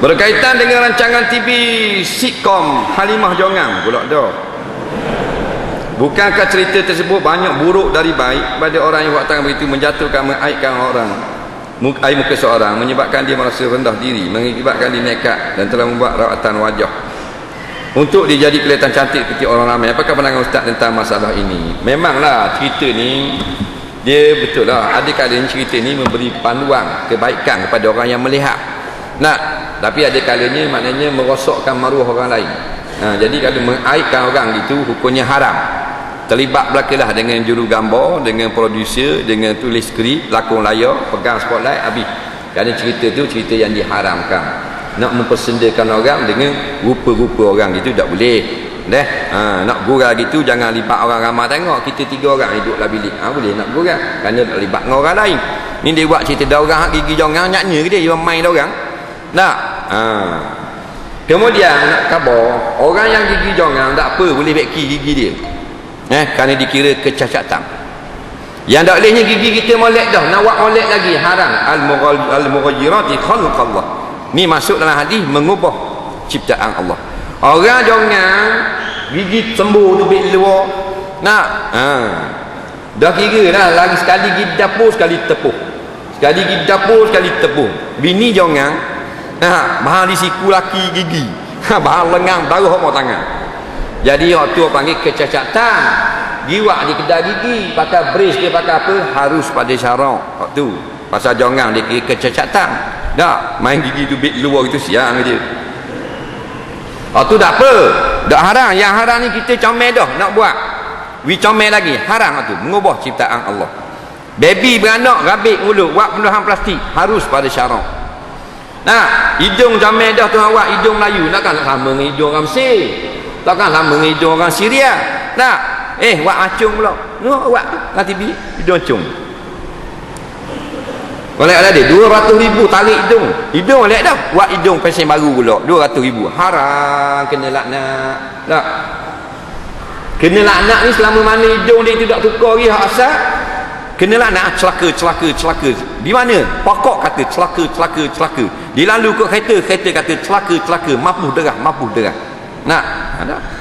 berkaitan dengan rancangan TV sitcom Halimah Jongang pula dah bukankah cerita tersebut banyak buruk dari baik pada orang yang buat tangan begitu menjatuhkan mengaibkan orang air muka seorang menyebabkan dia merasa rendah diri mengakibatkan dia nekat dan telah membuat rawatan wajah. Untuk dia jadi kelihatan cantik seperti orang ramai apakah pandangan ustaz tentang masalah ini? Memanglah cerita ni dia betul lah. Ada kalanya cerita ni memberi panduan kebaikan kepada orang yang melihat nak. Tapi ada kalanya maknanya merosokkan maruah orang lain. Ha, jadi kalau mengaibkan orang itu hukumnya haram. Terlibat belakalah dengan juru gambar dengan producer dengan tulis skrip lakon layar pegang spotlight habis. Kerana cerita tu cerita yang diharamkan. Nak mempersendakan orang dengan rupa-rupa orang itu tak boleh. Deh ha, nak gurau gitu jangan libat orang ramai tengok. Kita tiga orang hidup lah bilik. Ha, boleh nak gurau. Kerana tak libat dengan orang lain. Ni dia buat cerita dah orang gigi jongang nyaknya dia? Dia main dah orang nak. Ha. kemudian nak khabar orang yang gigi jongang tak apa boleh beki gigi dia. Eh kerana dikira kecacatan yang tak bolehnya gigi kita molek dah nak buat molek lagi haram. Al-mughajirati khalqallah. Ni masuk dalam hadis mengubah ciptaan Allah. Orang jangan gigi sembuh tu bit luar. Nak. Ha. dah kira dah lagi sekali gigi dapur sekali tepuh. Sekali gigi dapur sekali tepuh. Bini jangan ha. bahal di siku laki gigi. Ha. bahal lengang baru hok tangan. Jadi waktu panggil kecacatan. Giwak di kedai gigi pakai brace dia pakai apa harus pada syarak waktu pasal jongang dia kira kecacatan. Tak main gigi tu bit luar itu siang je waktu tak apa. Tak haram. Yang haram ni kita comel dah nak buat. We comel lagi. Haram waktu mengubah ciptaan Allah. Baby beranak rabik mulut buat penuhan plastik. Harus pada syarak nah hidung comel dah tu awak hidung Melayu. Nakkan nak sama dengan hidung orang Mesir. Takkan lama dengan hidung orang Syria. Tak eh buat acung pula. No, buat kat TV hidung acung. Kalau ada dia 200 ribu tarik hidung hidung lihat dah buat hidung pesen baru pula 200 ribu. Haram kena laknat. Tak kena laknat ni selama mana hidung dia tidak tukar lagi hak asal kena laknat celaka celaka celaka. Di mana? Pokok kata celaka celaka celaka. Dia lalu ke kereta kereta kata celaka celaka. Mapuh derah mapuh derah. Nak? Ada